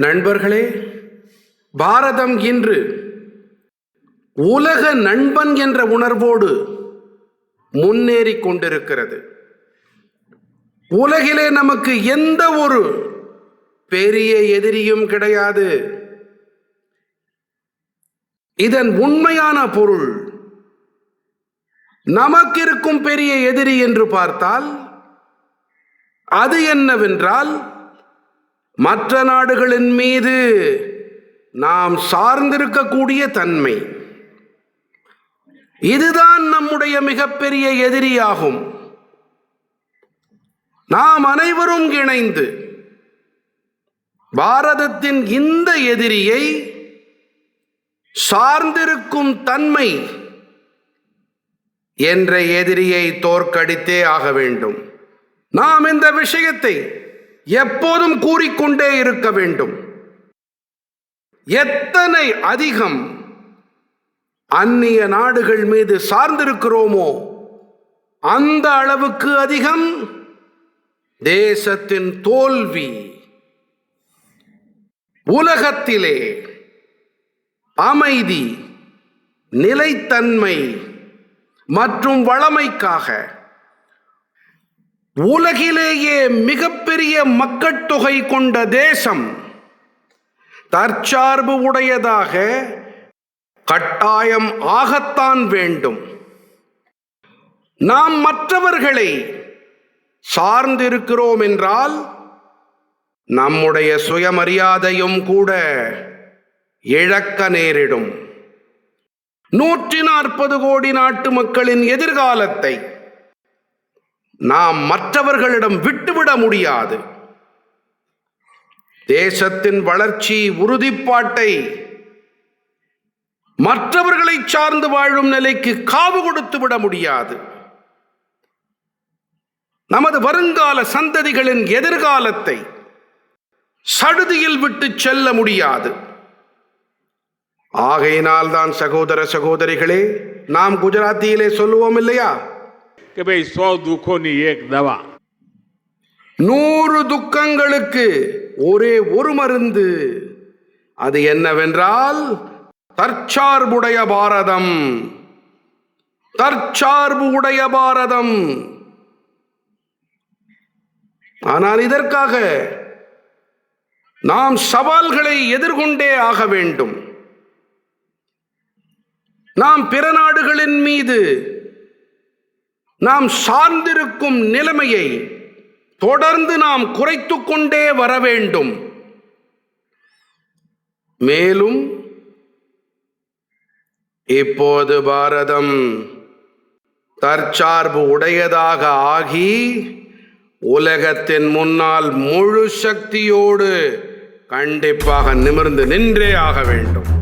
நண்பர்களே பாரதம் இன்று உலக நண்பன் என்ற உணர்வோடு முன்னேறி கொண்டிருக்கிறது. உலகிலே நமக்கு எந்த ஒரு பெரிய எதிரியும் கிடையாது. இதன் உண்மையான பொருள் நமக்கு இருக்கும் பெரிய எதிரி என்று பார்த்தால் அது என்னவென்றால் மற்ற நாடுகளின் மீது நாம் சார்ந்திருக்கக்கூடிய தன்மை. இதுதான் நம்முடைய மிகப்பெரிய எதிரியாகும். நாம் அனைவரும் இணைந்து பாரதத்தின் இந்த எதிரியை சார்ந்திருக்கும் தன்மை என்ற எதிரியை தோற்கடித்தே ஆக வேண்டும். நாம் இந்த விஷயத்தை எப்போதும் கூறிக்கொண்டே இருக்க வேண்டும். எத்தனை அதிகம் அந்நிய நாடுகள் மீது சார்ந்திருக்கிறோமோ அந்த அளவுக்கு அதிகம் தேசத்தின் தோல்வி. உலகத்திலே அமைதி நிலைத்தன்மை மற்றும் வளமைக்காக உலகிலேயே மிகப்பெரிய மக்கட்தொகை கொண்ட தேசம் தற்சார்பு உடையதாக கட்டாயம் ஆகத்தான் வேண்டும். நாம் மற்றவர்களை சார்ந்திருக்கிறோம் என்றால் நம்முடைய சுயமரியாதையும் கூட இழக்க நேரிடும். நூற்றி நாற்பது கோடி நாட்டு மக்களின் எதிர்காலத்தை நாம் மற்றவர்களிடம் விட்டுவிட முடியாது. தேசத்தின் வளர்ச்சி உறுதிப்பாட்டை மற்றவர்களை சார்ந்து வாழும் நிலைக்கு காவு கொடுத்து விட முடியாது. நமது வருங்கால சந்ததிகளின் எதிர்காலத்தை சடுதியில் விட்டு செல்ல முடியாது. ஆகையினால் தான் சகோதர சகோதரிகளே நாம் குஜராத்தியிலே சொல்லுவோம் இல்லையா? કે ભાઈ સો દુઃખોની એક દવા நூறு துக்கங்களுக்கு ஒரே ஒரு மருந்து அது என்னவென்றால் தற்சார்புடைய பாரதம் தற்சார்பு உடைய பாரதம் ஆனால் இதற்காக நாம் சவால்களை எதிர்கொண்டே ஆக வேண்டும் நாம் பிற நாடுகளின் மீது நாம் சார்ந்திருக்கும் நிலைமையை தொடர்ந்து நாம் குறைத்து கொண்டே வர வேண்டும். மேலும் இப்போது பாரதம் தற்சார்பு உடையதாக ஆகி உலகத்தின் முன்னால் முழு சக்தியோடு கண்டிப்பாக நிமிர்ந்து நின்றே ஆக வேண்டும்.